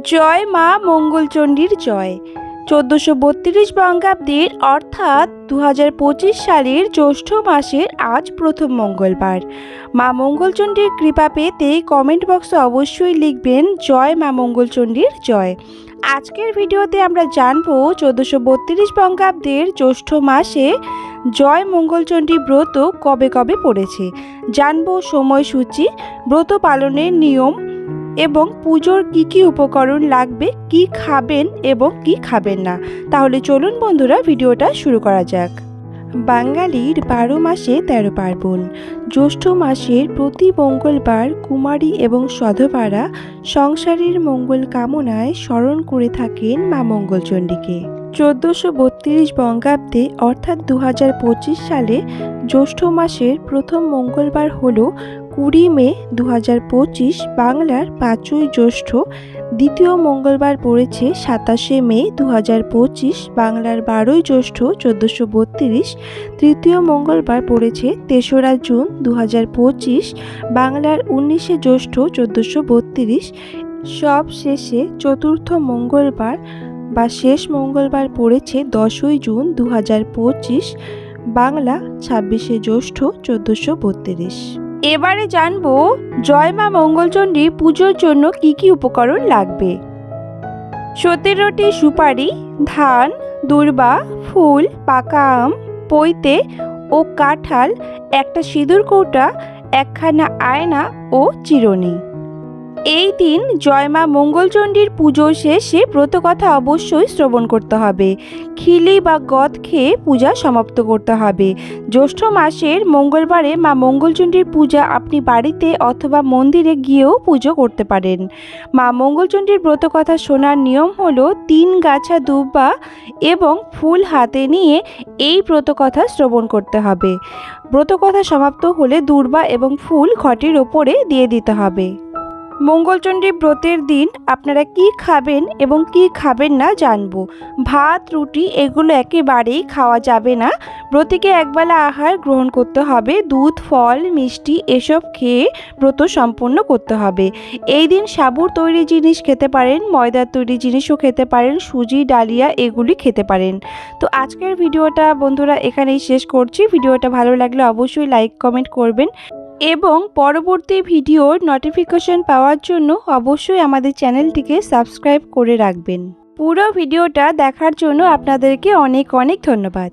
জয় মা মঙ্গলচণ্ডীর জয়। চোদ্দোশো বত্রিশ বঙ্গাব্দের অর্থাৎ দু হাজার পঁচিশ সালের জ্যৈষ্ঠ মাসের আজ প্রথম মঙ্গলবার। মা মঙ্গলচণ্ডীর কৃপা পেতে কমেন্ট বক্সে অবশ্যই লিখবেন, জয় মা মঙ্গলচণ্ডীর জয়। আজকের ভিডিওতে আমরা জানব চোদ্দোশো বত্রিশ বঙ্গাব্দের জ্যৈষ্ঠ মাসে জয় মঙ্গলচণ্ডী ব্রত কবে কবে পড়েছে। জানব সময়সূচি, ব্রত পালনের নিয়ম এবং পুজোর কি কি উপকরণ লাগবে, কি খাবেন এবং কি খাবেন না। তাহলে চলুন বন্ধুরা, ভিডিওটা শুরু করা যাক। বাঙালির বারো মাসে তেরো পার্বণ। জ্যৈষ্ঠ মাসের প্রতি মঙ্গলবার কুমারী এবং সধবারা সংসারের মঙ্গল কামনায় স্মরণ করে থাকেন মা মঙ্গলচণ্ডীকে। চোদ্দোশো বত্রিশ বঙ্গাব্দে, অর্থাৎ দু হাজার পঁচিশ সালে জ্যৈষ্ঠ মাসের প্রথম মঙ্গলবার হলো কুড়ি মে দু পঁচিশ বাংলার পাঁচই জ্যৈষ্ঠ দ্বিতীয় মঙ্গলবার পড়েছে সাতাশে মে দু পঁচিশ বাংলার বারোই জ্যৈষ্ঠ চোদ্দোশো বত্রিশ। তৃতীয় মঙ্গলবার পড়েছে তেসরা জুন দু পঁচিশ বাংলার উনিশে জ্যৈষ্ঠ চোদ্দোশো বত্রিশ। সব শেষে চতুর্থ মঙ্গলবার বা শেষ মঙ্গলবার পড়েছে দশই জুন দু হাজার পঁচিশ বাংলা ছাব্বিশে জ্যৈষ্ঠ চোদ্দোশো বত্রিশ। এবারে জানব জয় মা মঙ্গলচণ্ডী পুজোর জন্য কি কি উপকরণ লাগবে। সতেরোটি সুপারি, ধান, দুর্বা, ফুল, পাকা আম, পৈতে ও কাঁঠাল, একটা সিঁদুর কৌটা, একখানা আয়না ও চিরুনি। এই দিন জয়মা মঙ্গলচণ্ডীর পুজো শেষে ব্রতকথা অবশ্যই শ্রবণ করতে হবে। খিলি বা গদ খেয়ে পূজা সমাপ্ত করতে হবে। জ্যৈষ্ঠ মাসের মঙ্গলবারে মা মঙ্গলচণ্ডীর পূজা আপনি বাড়িতে অথবা মন্দিরে গিয়েও পুজো করতে পারেন। মা মঙ্গলচণ্ডীর ব্রতকথা শোনার নিয়ম হলো তিন গাছা দুব্বা এবং ফুল হাতে নিয়ে এই ব্রতকথা শ্রবণ করতে হবে। ব্রতকথা সমাপ্ত হলে দুর্বা এবং ফুল ঘটির ওপরে দিয়ে দিতে হবে। মঙ্গলচণ্ডী ব্রতের দিন আপনারা কি খাবেন এবং কি খাবেন না জানব। ভাত, রুটি এগুলো একেবারেই খাওয়া যাবে না। ব্রতীকে একবেলা আহার গ্রহণ করতে হবে। দুধ, ফল, মিষ্টি এসব খেয়ে ব্রত সম্পন্ন করতে হবে। এই দিন সাবুর তৈরি জিনিস খেতে পারেন, ময়দার তৈরি জিনিসও খেতে পারেন, সুজি, ডালিয়া এগুলি খেতে পারেন। তো আজকের ভিডিওটা বন্ধুরা এখানেই শেষ করছি। ভিডিওটা ভালো লাগলে অবশ্যই লাইক, কমেন্ট করবেন। এবং পরবর্তী ভিডিওর নোটিফিকেশন পাওয়ার জন্য অবশ্যই আমাদের চ্যানেলটিকে সাবস্ক্রাইব করে রাখবেন। পুরো ভিডিওটা দেখার জন্য আপনাদেরকে অনেক অনেক ধন্যবাদ।